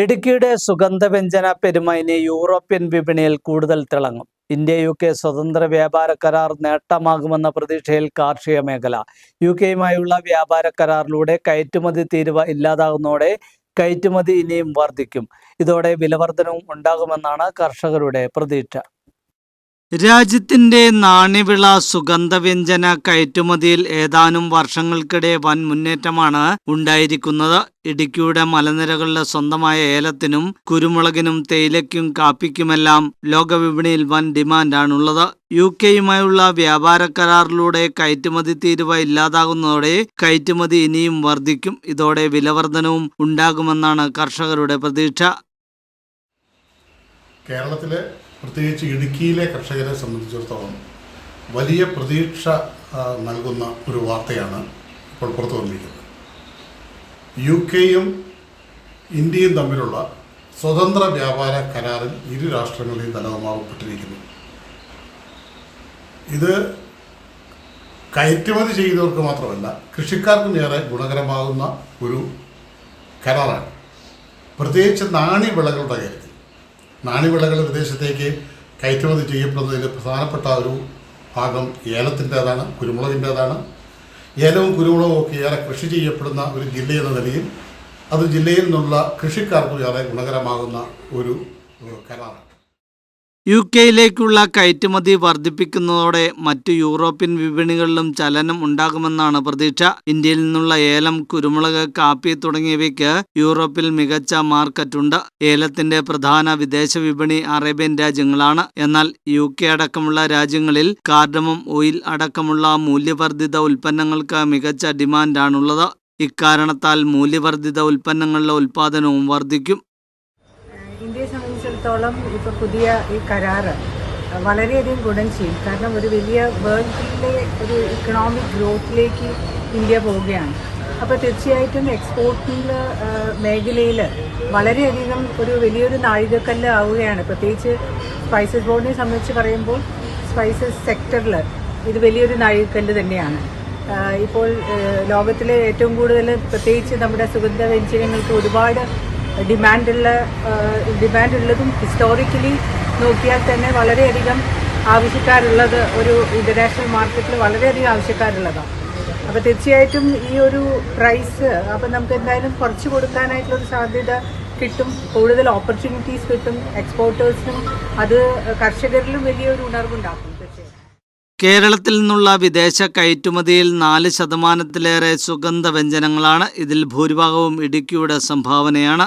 ഇടുക്കിയുടെ സുഗന്ധവ്യഞ്ജന പെരുമയിന് യൂറോപ്യൻ വിപണിയിൽ കൂടുതൽ തിളങ്ങും. ഇന്ത്യ യു കെ സ്വതന്ത്ര വ്യാപാര കരാർ നേട്ടമാകുമെന്ന പ്രതീക്ഷയിൽ കാർഷിക മേഖല. യു കെയുമായുള്ള വ്യാപാര കരാറിലൂടെ കയറ്റുമതി തീരുവ ഇല്ലാതാകുന്നതോടെ കയറ്റുമതി ഇനിയും വർദ്ധിക്കും ഇതോടെ വിലവർധനവും ഉണ്ടാകുമെന്നാണ് കർഷകരുടെ പ്രതീക്ഷ. രാജ്യത്തിന്റെ നാണ്യവിള സുഗന്ധവ്യഞ്ജന കയറ്റുമതിയിൽ ഏതാനും വർഷങ്ങൾക്കിടെ വൻ മുന്നേറ്റമാണ് ഉണ്ടായിരിക്കുന്നത്. ഇടുക്കിയുടെ മലനിരകളിലെ സ്വന്തമായ ഏലത്തിനും കുരുമുളകിനും തേയിലയ്ക്കും കാപ്പിക്കുമെല്ലാം ലോകവിപണിയിൽ വൻ ഡിമാൻഡാണുള്ളത്. യു കെയുമായുള്ള വ്യാപാര കരാറിലൂടെ കയറ്റുമതി തീരുവ ഇല്ലാതാകുന്നതോടെ കയറ്റുമതി ഇനിയും വർദ്ധിക്കും. ഇതോടെ വിലവർദ്ധനവും ഉണ്ടാകുമെന്നാണ് കർഷകരുടെ പ്രതീക്ഷ. കേരളത്തിലെ പ്രത്യേകിച്ച് ഇടുക്കിയിലെ കർഷകരെ സംബന്ധിച്ചിടത്തോളം വലിയ പ്രതീക്ഷ നൽകുന്ന ഒരു വാർത്തയാണ് ഇപ്പോൾ പുറത്തു വന്നിരിക്കുന്നത്. യു കെയും ഇന്ത്യയും തമ്മിലുള്ള സ്വതന്ത്ര വ്യാപാര കരാറിൽ ഇരു രാഷ്ട്രങ്ങളെയും തലവമാവപ്പെട്ടിരിക്കുന്നു ഇത് കയറ്റുമതി ചെയ്യുന്നവർക്ക് മാത്രമല്ല കൃഷിക്കാർക്കും ഏറെ ഗുണകരമാകുന്ന ഒരു കരാറാണ്. പ്രത്യേകിച്ച് നാണ്യവിളകളുടെ കാര്യത്തിൽ നാണ്യവിളകൾ വിദേശത്തേക്ക് കയറ്റുമതി ചെയ്യപ്പെടുന്നതിൽ പ്രധാനപ്പെട്ട ഒരു ഭാഗം ഏലത്തിന്റേതാണ് കുരുമുളകിന്റേതാണ്. ഏലവും കുരുമുളകും ഒക്കെ ഏറെ കൃഷി ചെയ്യപ്പെടുന്ന ഒരു ജില്ല എന്ന നിലയിൽ അത് ജില്ലയിൽ നിന്നുള്ള കൃഷിക്കാർക്കും ഏറെ ഗുണകരമാകുന്ന ഒരു കരാറാണ്. യു കെയിലേക്കുള്ള കയറ്റുമതി വർദ്ധിപ്പിക്കുന്നതോടെ മറ്റു യൂറോപ്യൻ വിപണികളിലും ചലനം ഉണ്ടാകുമെന്നാണ് പ്രതീക്ഷ. ഇന്ത്യയിൽ നിന്നുള്ള ഏലം കുരുമുളക് കാപ്പി തുടങ്ങിയവയ്ക്ക് യൂറോപ്പിൽ മികച്ച മാർക്കറ്റുണ്ട് ഏലത്തിന്റെ പ്രധാന വിദേശ വിപണി അറേബ്യൻ രാജ്യങ്ങളാണ്. എന്നാൽ യു കെ അടക്കമുള്ള രാജ്യങ്ങളിൽ കാർഡമം ഓയിൽ അടക്കമുള്ള മൂല്യവർദ്ധിത ഉൽപ്പന്നങ്ങൾക്ക് മികച്ച ഡിമാൻഡാണുള്ളത് ഇക്കാരണത്താൽ മൂല്യവർദ്ധിത ഉൽപ്പന്നങ്ങളുടെ ഉൽപ്പാദനവും വർദ്ധിക്കും. സംബന്ധിച്ചിടത്തോളം ഇപ്പോൾ പുതിയ ഈ കരാറ് വളരെയധികം ഗുണം ചെയ്യും. കാരണം ഒരു വലിയ വേൾഡിലെ ഒരു ഇക്കണോമിക് ഗ്രോത്തിലേക്ക് ഇന്ത്യ പോവുകയാണ്. അപ്പോൾ തീർച്ചയായിട്ടും എക്സ്പോർട്ടിന്റെ മേഖലയിൽ വളരെയധികം ഒരു വലിയൊരു നാഴികക്കല്ല് ആവുകയാണ്. പ്രത്യേകിച്ച് സ്പൈസസ് ബോർഡിനെ സംബന്ധിച്ച് പറയുമ്പോൾ സ്പൈസസ് സെക്ടറിൽ ഇത് വലിയൊരു നാഴികക്കല്ല് തന്നെയാണ്. ഇപ്പോൾ ലോകത്തിലെ ഏറ്റവും കൂടുതൽ പ്രത്യേകിച്ച് നമ്മുടെ സുഗന്ധ വ്യഞ്ജനങ്ങൾക്ക് ഒരുപാട് ഡിമാൻഡുള്ള ഡിമാൻഡുള്ളതും ഹിസ്റ്റോറിക്കലി നോക്കിയാൽ തന്നെ വളരെയധികം ആവശ്യക്കാരുള്ളത് ഒരു ഇന്റർനാഷണൽ മാർക്കറ്റിൽ വളരെയധികം ആവശ്യക്കാരുള്ളതാണ്. അപ്പോൾ തീർച്ചയായിട്ടും ഈ ഒരു പ്രൈസ് അപ്പോൾ നമുക്ക് എന്തായാലും കുറച്ച് കൊടുക്കാനായിട്ടുള്ളൊരു സാധ്യത കിട്ടും. കൂടുതൽ ഓപ്പർച്യൂണിറ്റീസ് കിട്ടും. എക്സ്പോർട്ടേഴ്സിനും അത് കർഷകരിലും വലിയൊരു ഉണർവുണ്ടാക്കും കേരളത്തിൽ നിന്നുള്ള വിദേശ കയറ്റുമതിയിൽ നാല് ശതമാനത്തിലേറെ സുഗന്ധവ്യഞ്ജനങ്ങളാണ് ഇതിൽ ഭൂരിഭാഗവും ഇടുക്കിയുടെ സംഭാവനയാണ്.